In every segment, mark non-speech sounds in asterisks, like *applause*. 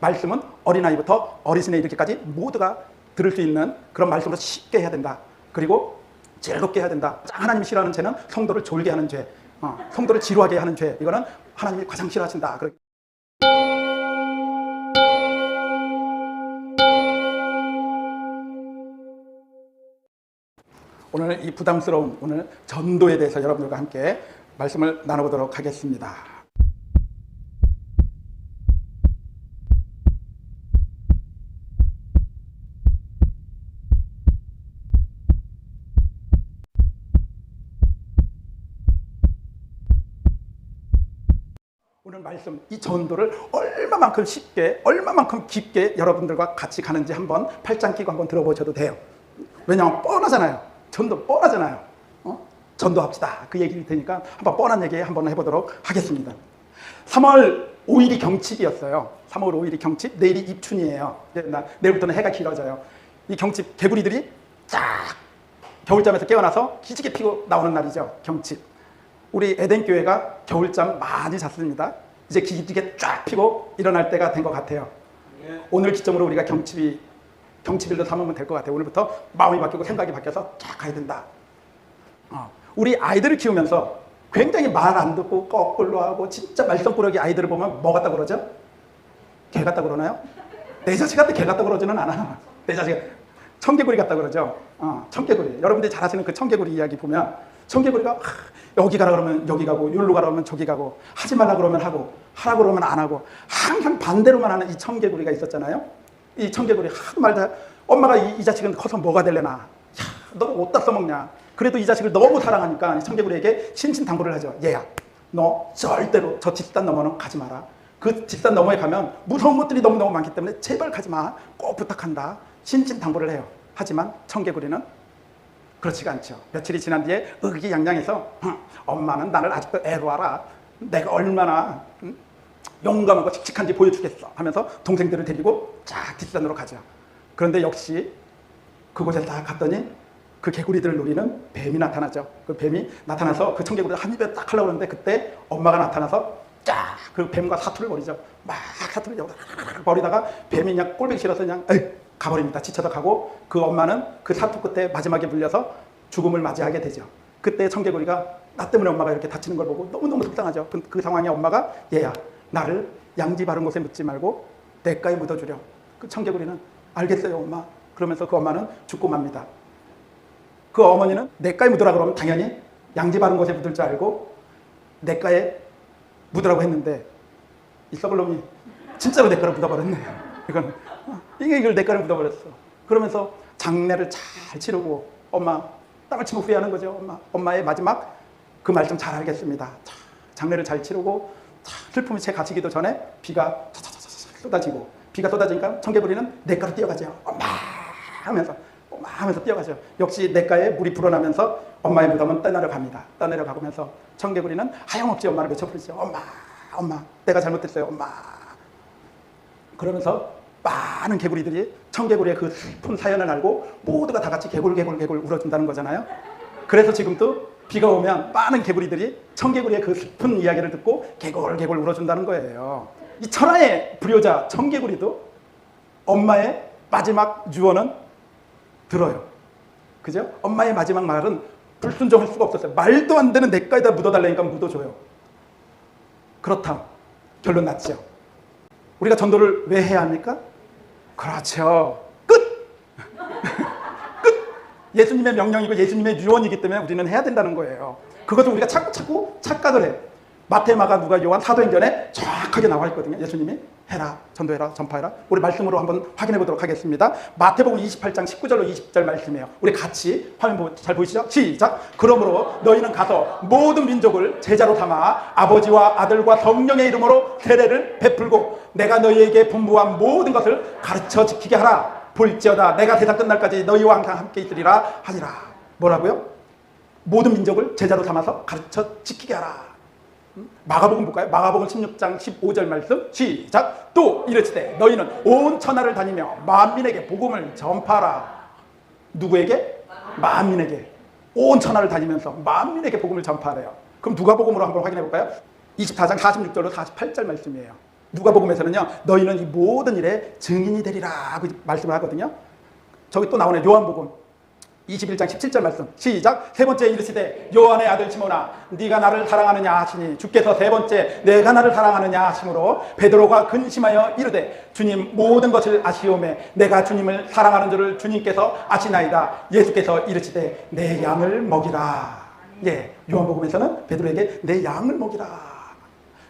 말씀은 어린아이부터 어르신에 이렇게까지 모두가 들을 수 있는 그런 말씀으로 쉽게 해야 된다. 그리고 즐겁게 해야 된다. 하나님이 싫어하는 죄는 성도를 졸게 하는 죄, 어, 성도를 지루하게 하는 죄. 이거는 하나님이 가장 싫어하신다. 오늘 이 부담스러운 오늘 전도에 대해서 여러분들과 함께 말씀을 나눠보도록 하겠습니다. 오늘 말씀 이 전도를 얼마만큼 쉽게 얼마만큼 깊게 여러분들과 같이 가는지 한번 팔짱 끼고 한번 들어보셔도 돼요. 왜냐하면 뻔하잖아요. 전도 뻔하잖아요. 어? 전도합시다. 그 얘기를 테니까 한번 뻔한 얘기 한번 해보도록 하겠습니다. 3월 5일이 경칩이었어요. 3월 5일이 경칩, 내일이 입춘이에요. 나- 내일부터는 해가 길어져요. 이 경칩 개구리들이 쫙 겨울잠에서 깨어나서 기지개 피고 나오는 날이죠. 경칩. 우리 에덴 교회가 겨울잠 많이 잤습니다. 이제 기지개 쫙 피고 일어날 때가 된 것 같아요. 오늘 기점으로 우리가 경칩이 경칩일로 삼으면 될 것 같아요. 오늘부터 마음이 바뀌고 생각이 바뀌어서 쫙 가야 된다. 어, 우리 아이들을 키우면서 굉장히 말 안 듣고 거꾸로 하고 진짜 말썽꾸러기 아이들을 보면 뭐 같다 그러죠? 개 같다 그러나요? 내 자식한테 개 같다 그러지는 않아. 내 자식 청개구리 같다 그러죠. 어, 청개구리. 여러분들이 잘 아시는 그 청개구리 이야기 보면 하, 여기 가라 그러면 여기 가고 여기로 가라 그러면 저기 가고 하지 말라 그러면 하고 하라 그러면 안 하고 항상 반대로만 하는 이 청개구리가 있었잖아요. 이 청개구리 하도 말다 엄마가 이, 이 자식은 커서 뭐가 될래나? 야, 너 어디다 써먹냐? 그래도 이 자식을 너무 사랑하니까 이 청개구리에게 신신당부를 하죠. 얘야 너 절대로 저 뒷산 너머는 가지 마라. 그 뒷산 너머에 가면 무서운 것들이 너무너무 많기 때문에 제발 가지 마 꼭 부탁한다. 신신당부를 해요. 하지만 청개구리는 그렇지가 않죠 며칠이 지난 뒤에 의기양양해서 "흠, 엄마는 나를 아직도 애로 알아 내가 얼마나 음, 용감하고 칙칙한지 보여주겠어 하면서 동생들을 데리고 쫙 뒷산으로 가죠. 그런데 역시 그곳에 딱 갔더니 그 개구리들을 노리는 뱀이 나타나죠. 그 뱀이 나타나서 그 청개구리를 한 입에 딱 하려고 그러는데 그때 엄마가 나타나서 쫙 그 뱀과 사투를 벌이죠. 막 사투를 벌이다가 뱀이 그냥 꼴보기 싫어서 그냥 에이, 가버립니다. 지쳐서 가고 그 엄마는 그 사투 끝에 마지막에 물려서 죽음을 맞이하게 되죠. 그때 청개구리가 나 때문에 엄마가 이렇게 다치는 걸 보고 너무너무 속상하죠. 그, 그 상황에 엄마가 얘야 나를 양지 바른 곳에 묻지 말고 내가에 묻어주려. 그 청개구리는 알겠어요 엄마. 그러면서 그 엄마는 죽고 맙니다. 그 어머니는 내가에 묻으라 그러면 당연히 양지 바른 곳에 묻을 줄 알고 내가에 묻으라고 했는데 이 썩을 놈이 진짜로 내가를 묻어버렸네요. 이건 이게 이걸 내가를 묻어버렸어. 그러면서 장례를 잘 치르고 엄마 땅을 치고 후회하는 거죠. 엄마 엄마의 마지막 그 말 좀 잘 알겠습니다. 자, 장례를 잘 치르고 자, 슬픔이 채 갇히기도 전에 비가 쏟아지고 비가 쏟아지니까 청개구리는 내가로 뛰어가죠. 엄마 하면서 엄마 하면서 뛰어가죠. 역시 내가에 물이 불어나면서 엄마의 무덤은 떠내려 갑니다. 떠내려 가면서 청개구리는 하염없이 엄마를 외쳐 부르죠. 엄마, 엄마, 내가 잘못했어요. 엄마. 그러면서 많은 개구리들이 청개구리의 그 슬픈 사연을 알고 모두가 다 같이 개굴 개굴 개굴 울어준다는 거잖아요. 그래서 지금도 비가 오면 많은 개구리들이 청개구리의 그 슬픈 이야기를 듣고 개굴 개굴 울어준다는 거예요. 이 천하의 불효자 청개구리도 엄마의 마지막 유언은 들어요. 그죠? 엄마의 마지막 말은 불순종할 수가 없었어요. 말도 안 되는 내가에다 묻어달라니까 묻어줘요. 그렇다. 결론 났죠. 우리가 전도를 왜 해야 합니까? 그렇죠. 끝! *laughs* 끝! 예수님의 명령이고 예수님의 유언이기 때문에 우리는 해야 된다는 거예요. 그것을 우리가 자꾸 자꾸 착각을 해. 마태, 마가, 누가, 요한, 사도행전에 정확하게 나와 있거든요. 예수님이 해라, 전도해라, 전파해라. 우리 말씀으로 한번 확인해 보도록 하겠습니다. 마태복음 28장 19절로 20절 말씀이에요. 우리 같이 화면 보- 잘 보이시죠? 시작. 그러므로 너희는 가서 모든 민족을 제자로 삼아 아버지와 아들과 성령의 이름으로 세례를 베풀고 내가 너희에게 분부한 모든 것을 가르쳐 지키게 하라. 볼지어다 내가 세상 끝날까지 너희와 항상 함께 있으리라 하니라. 뭐라고요? 모든 민족을 제자로 삼아서 가르쳐 지키게 하라. 마가복음 볼까요? 마가복음 16장 15절 말씀 시작 또 이르시되 너희는 온 천하를 다니며 만민에게 복음을 전파하라 누구에게? 만민에게 온 천하를 다니면서 만민에게 복음을 전파하래요 그럼 누가복음으로 한번 확인해 볼까요? 24장 46절로 48절 말씀이에요 누가복음에서는요. 너희는 이 모든 일에 증인이 되리라 하고 말씀을 하거든요. 저기 또 나오네. 요한복음 21장 17절 말씀. 시작. 세 번째 이르시되 요한의 아들 시몬아 네가 나를 사랑하느냐 하시니 주께서 세 번째 내가 나를 사랑하느냐 하심으로 베드로가 근심하여 이르되 주님 모든 것을 아시오매 내가 주님을 사랑하는 줄을 주님께서 아시나이다. 예수께서 이르시되 내 양을 먹이라. 예 요한복음에서는 베드로에게 내 양을 먹이라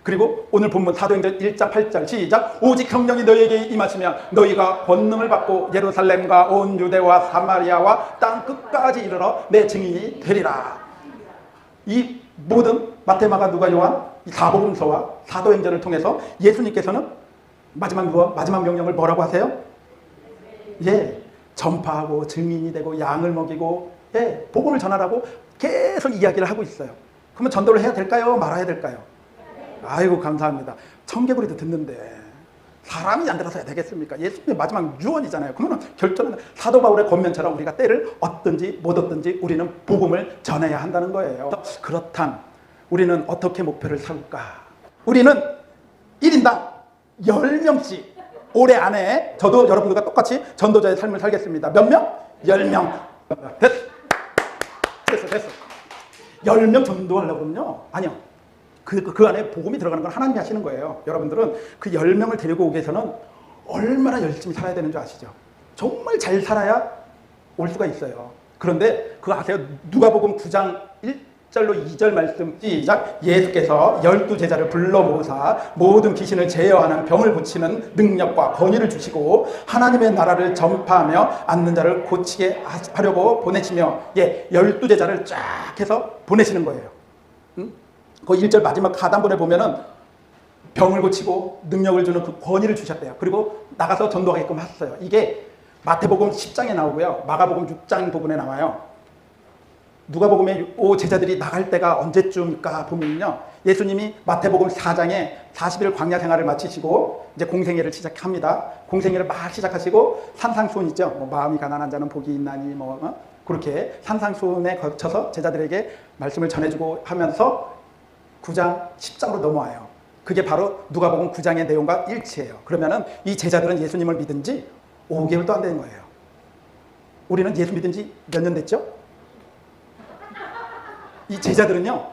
그리고 오늘 본문 사도행전 1장 8절 시작 오직 성령이 너희에게 임하시면 너희가 권능을 받고 예루살렘과 온 유대와 사마리아와 땅 끝까지 이르러 내 증인이 되리라 이 모든 마테마가 누가 요한 이 사복음서와 사도행전을 통해서 예수님께서는 마지막 마지막 명령을 뭐라고 하세요? 예 전파하고 증인이 되고 양을 먹이고 예 복음을 전하라고 계속 이야기를 하고 있어요. 그러면 전도를 해야 될까요? 말아야 될까요? 아이고 감사합니다. 청개구리도 듣는데 사람이 안 들어서야 되겠습니까? 예수님의 마지막 유언이잖아요. 그러면 결정은 사도 바울의 권면처럼 우리가 때를 얻든지 못 얻든지 우리는 복음을 전해야 한다는 거예요. 그렇단 우리는 어떻게 목표를 세울까? 우리는 1인당 10명씩 올해 안에 저도 여러분들과 똑같이 전도자의 삶을 살겠습니다. 몇 명? 10명. 됐어. 됐어, 됐어. 10명 전도하려고는요? 아니요. 그, 그 안에 복음이 들어가는 건 하나님이 하시는 거예요. 여러분들은 그 10명을 데리고 오기 위해서는 얼마나 열심히 살아야 되는 줄 아시죠? 정말 잘 살아야 올 수가 있어요. 그런데 그거 아세요? 누가복음 9장 1절로 2절 말씀 시작 예수께서 열두 제자를 불러 모으사 모든 귀신을 제어하는 병을 고치는 능력과 권위를 주시고 하나님의 나라를 전파하며 앉는 자를 고치게 하려고 보내시며 예 열두 제자를 쫙 해서 보내시는 거예요. 응? 그 1절 마지막 하단본에 보면은 병을 고치고 능력을 주는 그 권위를 주셨대요. 그리고 나가서 전도하게끔 하셨어요. 이게 마태복음 10장에 나오고요. 마가복음 6장 부분에 나와요. 누가복음의 오 제자들이 나갈 때가 언제쯤일까 보면요. 예수님이 마태복음 4장에 40일 광야 생활을 마치시고 이제 공생애를 시작합니다. 공생애를 막 시작하시고 산상수훈이죠. 뭐 마음이 가난한 자는 복이 있나니 뭐 어? 그렇게 산상수훈에 거쳐서 제자들에게 말씀을 전해주고 하면서 9장 10장으로 넘어와요. 그게 바로 누가복음 9장의 내용과 일치해요. 그러면은 이 제자들은 예수님을 믿은 지 5개월도 안 된 거예요. 우리는 예수 믿은 지 몇 년 됐죠? 이 제자들은요.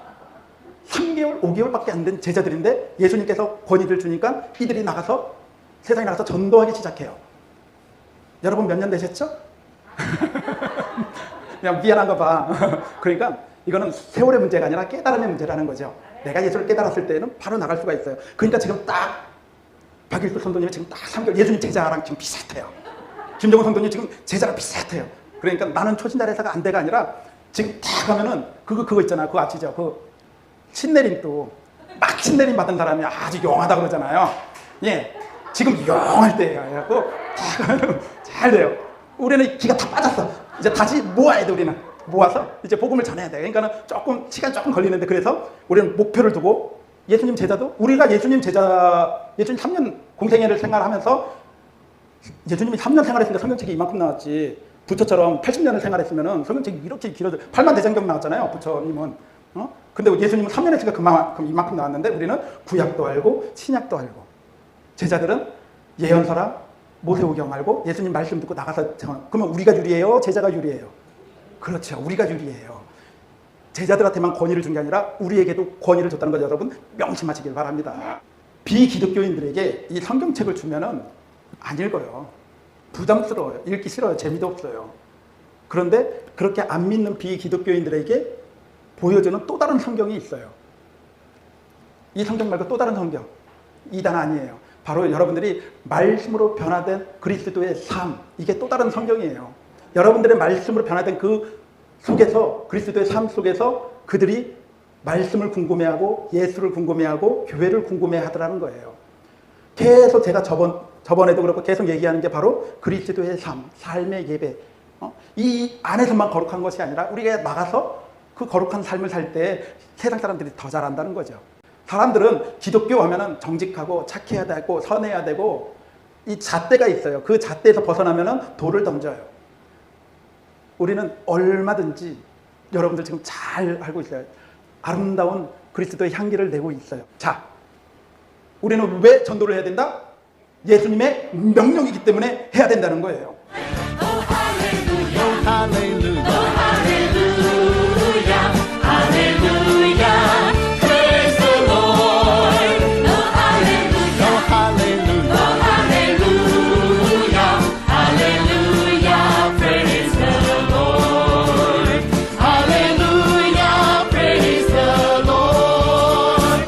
3개월, 5개월밖에 안 된 제자들인데 예수님께서 권위를 주니까 이들이 나가서 세상에 나가서 전도하기 시작해요. 여러분 몇 년 되셨죠? *laughs* 그냥 미안한가 봐. *laughs* 그러니까 이거는 세월의 문제가 아니라 깨달음의 문제라는 거죠. 내가 예수를 깨달았을 때는 바로 나갈 수가 있어요. 그러니까 지금 딱 박일수 선도님이 지금 딱 3개월 예수님 제자랑 지금 비슷해요. 김정은 선도님 지금 제자랑 비슷해요. 그러니까 나는 초신자례사가 안 돼가 아니라 지금 딱 가면은 그거 그거 있잖아. 그거 아시죠? 그 신내림 또 막 신내림 받은 사람이 아주 용하다 그러잖아요. 예. 지금 용할 때예요. 그래갖고 잘 돼요. 우리는 기가 다 빠졌어. 이제 다시 모아야 돼 우리는. 모아서 이제 복음을 전해야 돼. 그러니까는 조금 시간 조금 걸리는데 그래서 우리는 목표를 두고 예수님 제자도 우리가 예수님 제자 예수님 3년 공생애를 생활하면서 예수님이 3년 생활했으니까 성경책이 이만큼 나왔지. 부처처럼 80년을 생활했으면은 성경책이 이렇게 길어져. 8만 대장경 나왔잖아요. 부처님은. 어? 근데 예수님은 3년 했으니까 그만큼 이만큼 나왔는데 우리는 구약도 알고 신약도 알고 제자들은 예언서랑 모세오경 알고 예수님 말씀 듣고 나가서 그러면 우리가 유리해요? 제자가 유리해요? 그렇죠. 우리가 유리해요. 제자들한테만 권위를 준 게 아니라 우리에게도 권위를 줬다는 거 여러분 명심하시길 바랍니다. 비기독교인들에게 이 성경책을 주면은 안 읽어요. 부담스러워요. 읽기 싫어요. 재미도 없어요. 그런데 그렇게 안 믿는 비기독교인들에게 보여주는 또 다른 성경이 있어요. 이 성경 말고 또 다른 성경. 이단 아니에요. 바로 여러분들이 말씀으로 변화된 그리스도의 삶. 이게 또 다른 성경이에요. 여러분들의 말씀으로 변화된 그 속에서 그리스도의 삶 속에서 그들이 말씀을 궁금해하고 예수를 궁금해하고 교회를 궁금해하더라는 거예요. 계속 제가 저번 저번에도 그렇고 계속 얘기하는 게 바로 그리스도의 삶, 삶의 예배. 어? 이 안에서만 거룩한 것이 아니라 우리가 나가서 그 거룩한 삶을 살 때 세상 사람들이 더 잘한다는 거죠. 사람들은 기독교 하면은 정직하고 착해야 되고 선해야 되고 이 잣대가 있어요. 그 잣대에서 벗어나면은 돌을 던져요. 우리는 얼마든지 여러분들 지금 잘 알고 있어요. 아름다운 그리스도의 향기를 내고 있어요. 자, 우리는 왜 전도를 해야 된다? 예수님의 명령이기 때문에 해야 된다는 거예요. hallelujah.